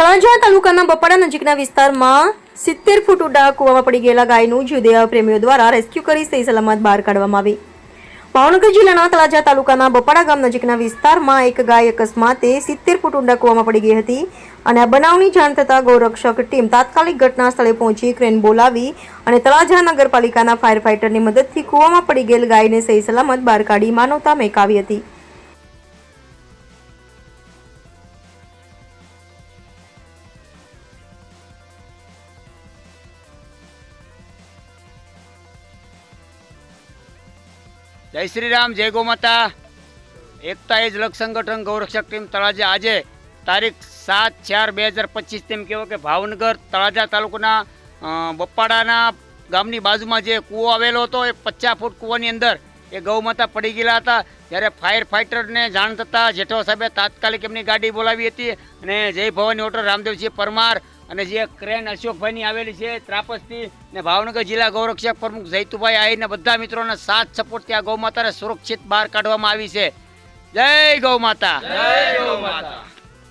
તળાજા તાલુકાના બપાડા નજીકના વિસ્તારમાં સિત્તેર ફૂટ ઊંડા કૂવામાં પડી ગયેલા ગાયનું જુદિયા પ્રેમીઓ દ્વારા રેસ્ક્યુ કરી સહી સલામત બહાર કાઢવામાં આવી. ભાવનગર જિલ્લાના તળાજા તાલુકાના બપાડા ગામ નજીકના વિસ્તારમાં એક ગાય અકસ્માતે સિત્તેર ફૂટ ઊંડા કૂવામાં પડી ગઈ હતી અને આ બનાવની જાણ થતાં ગૌરક્ષક ટીમ તાત્કાલિક ઘટના સ્થળે પહોંચી ક્રેન બોલાવી અને તળાજા નગરપાલિકાના ફાયર ફાઇટરની મદદથી કૂવામાં પડી ગયેલ ગાયને સહી સલામત બહાર કાઢી માનવતા મેકાવી હતી. જય શ્રી રામ જય ગોમાતા. એકતા એકતા એજ લક્ષ સંગઠન ગૌરક્ષક ટીમ તળાજા. આજે તારીખ સાત ચાર બે હજાર પચીસ તેમ કહેવાય કે ભાવનગર તળાજા તાલુકાના બપ્પાડાના ગામની બાજુમાં જે કૂવો આવેલો હતો, એ પચાસ ફૂટ કૂવાની અંદર એ ગૌમાતા પડી ગયેલા હતા. જ્યારે ફાયર ફાઇટરને જાણ થતાં જેઠવા સાહેબે તાત્કાલિક એમની ગાડી બોલાવી હતી અને જય ભવાની હોટલ રામદેવજી પરમાર અને જે ક્રેન અશોકભાઈની આવેલી છે, ત્રાપસથી ને ભાવનગર જિલ્લા ગૌરક્ષક પ્રમુખ જૈતુભાઈ આહીને બધા મિત્રોના સાથ સપોર્ટથી આ ગૌ માતાને સુરક્ષિત બહાર કાઢવામાં આવી છે. જય ગૌ માતા જય ગૌ માતા